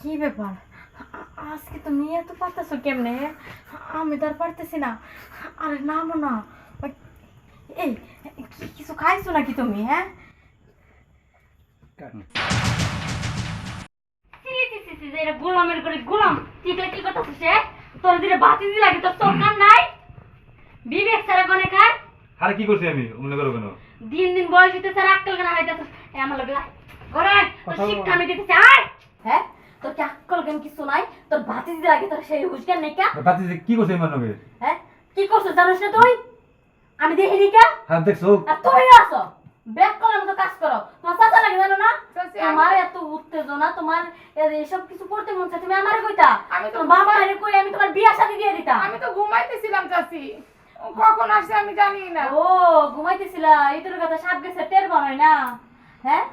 কি ব্যাপার? আজকে তুমি এত পারতেছো কেমনে? আমি তো আর পারতেছি না। আরে নামো না এই কিছু খাইছো নাকি তুমি হ্যাঁ? গোলামের করে গোলাম। টিকলে কি সে তোর দিলে বাতি দি লাগে তোর সরকার নাই? বিবেক সারা গনে খায় আরে কি করছি আমি? মনে করো কেন? দিন দিন বয়স হইতে স্যার আক্কল কেন হইতেছে আমার লগে ঘরে। শিক্ষা আমি দিতেছি আয়। হ্যাঁ? তোর কি আক্কল কেন কিছু নাই? তোর ভাতি দিতে লাগে তোর সেই হুশ নেই কা? যে কি করছে আমার নগে হ্যাঁ? কি করছিস জানিস না তুই? আমি দেখি নি কা? হাত দেখছ। আর তুই আসো ব্যাক করার মতো কাজ করো। তোমার চাচা লাগে জানো না? তোমার এত উত্তেজনা তোমার এসব কিছু করতে মন তুমি আমারে কইতা? আমি তো তোমার বাবা মারে কই আমি তোমার বিয়া শাদী দিয়ে দিতাম? আমি তো ঘুমাইতেছিলাম চাচি। কখন আসছে আমি জানি না। ও ঘুমাইতেছিলা। ইতর কথা সাপ গেছে টের বানাই না। হ্যাঁ?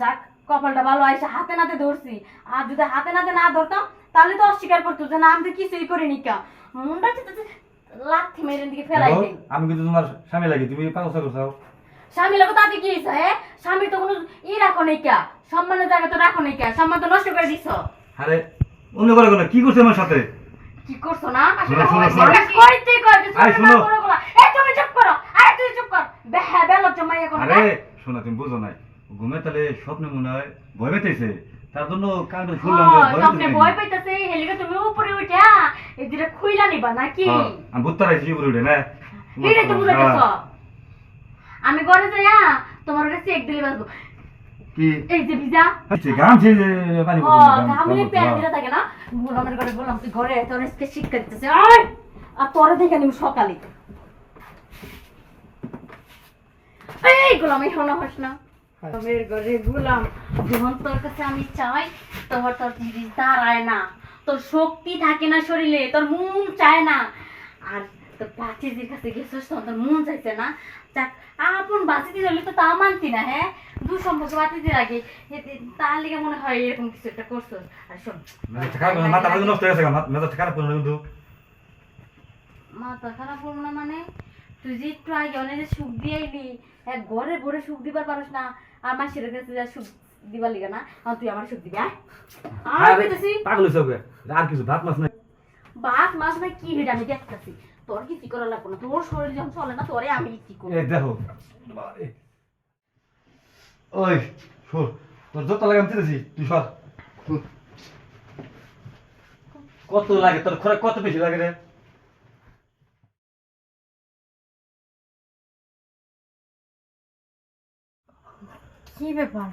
যাক। কপালটা ভালো আইসা হাতে নাতে ধরছি। আর যদি হাতে নাতে না ধরতাম তাহলে তো অস্বীকার করতো যে না আমি তো কিছুই করিনি কা। মুন্ডা লাথি মেরে দিকে ফেলাই দেই আমি কিন্তু তোমার স্বামী লাগি তুমি পাগল করছ স্বামী লোক তাতে কি হ্যাঁ? স্বামীর তো কোনো ই রাখো নাই কা। সম্মানের জায়গা তো রাখো নাই কা। সম্মান তো নষ্ট করে দিছ। আরে অন্য করে কেন কি করছে আমার সাথে? কি করছ না। কইতে কইতে শোনো। এই তুমি চুপ করো। আরে তুই চুপ কর। বেহা বেলো জমাইয়া কোন আরে শোনা তুমি বুঝো নাই। ঘুমে তাহলে স্বপ্নে মনে হয় ভয় পেতেছে তার জন্য শুনলাম ভয় পেতেছে। হেলিকে তুমি উপরে উঠা এই খুইলা নিবা নাকি? আমি বুঝতে পারছি উপরে উঠে না? এটা তো বুঝাইতেছ আমি ঘরে যাইয়া তোমার ওটা চেক দিলে বাসবো কি? এই যে ভিজা। আচ্ছা, গাম ছিল পানি ও পড়ছে, গাম- ঘামলে গাম- প্যান্ট দিলে থাকে না? গোলামের ঘরে গোলাম তুই ঘরে তোর আজকে শিক্ষা দিতেছে। আয় আর তোরে দেখে নিব সকালে। এই গোলাম হলো হস না গোলাম যখন তোর কাছে আমি চাই তোমার তোর জিনিস দাঁড়ায় না। তোর শক্তি থাকে না শরীরে তোর মন চায় না। আর তোর কাছে গেছিস তখন তোর মন চাইছে না। যাক আপন হলে তো তা মানতি না হ্যাঁ? দু সম্পর্ক বাচিদির আগে তার লিগে মনে হয় এরকম কিছু একটা করছ আর শোন মাথা হয়ে খারাপ করে না মানে? তুই যে একটু আগে অনেক সুখ দিয়ে আইলি এক ঘরে ঘরে সুখ দিবার পারস না। আর মাসির কাছে যা সুখ দিবার লিগে না আর তুই আমার সুখ দিবি আয়। আর কইতেছি। পাগল হয়েছে ওকে আর কিছু ভাত মাছ নাই? বাঘ মাছ না কি হেটা আমি দেখতেছি। তোর কি করা লাগবো না? তোর শরীর যখন চলে না তোরে আমি কি করব? এই দেখো। ওই সর তোর যত লাগে আমি দিতেছি তুই সর। কত লাগে তোর খোরাক কত বেশি লাগে রে? কি ব্যাপার?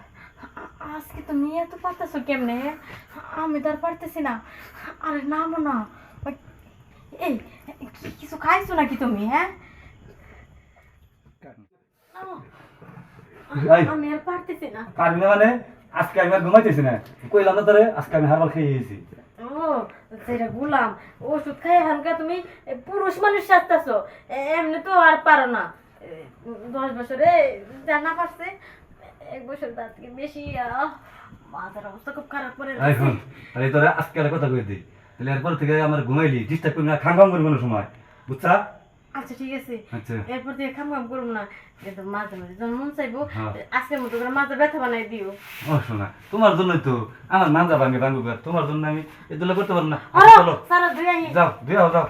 আজকে তুমি এত পারতেছো কেমনে? আমি তো আর পারতেছি না। আরে নামো না এই কিছু খাইছো নাকি তুমি হ্যাঁ? আমি আর পারতেছি না। পারবি মানে আজকে আমি আর ঘুমাইতেছি না। কইলাম না তোরে আজকে আমি হারবার খেয়ে গেছি ও সেটা গুলাম ওষুধ খাই হালকা তুমি পুরুষ মানুষ সাজতেছো। এমনি তো আর পারো না। দশ বছরে জানা পারছে এক বছর তার থেকে বেশি মাথার অবস্থা খুব খারাপ করে এখন আরে তোরে আজকে কথা কই দিই। তাহলে এরপর থেকে আমার ঘুমাইলি ডিস্টার্ব করবি না খাম খাম করবি কোনো সময়। বুঝছা? আচ্ছা ঠিক আছে। আচ্ছা। এরপর থেকে খাম খাম করব না কিন্তু মাঝে মাঝে যখন মন চাইব হ্যাঁ। আজকের মতো করে মাথা ব্যথা বানাই দিও। ও শোনা তোমার জন্যই তো আমার মানজা ভাঙে আর তোমার জন্য আমি এগুলো করতে পারব না। চলো। দুই আই যাও যাও।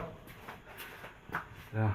যাও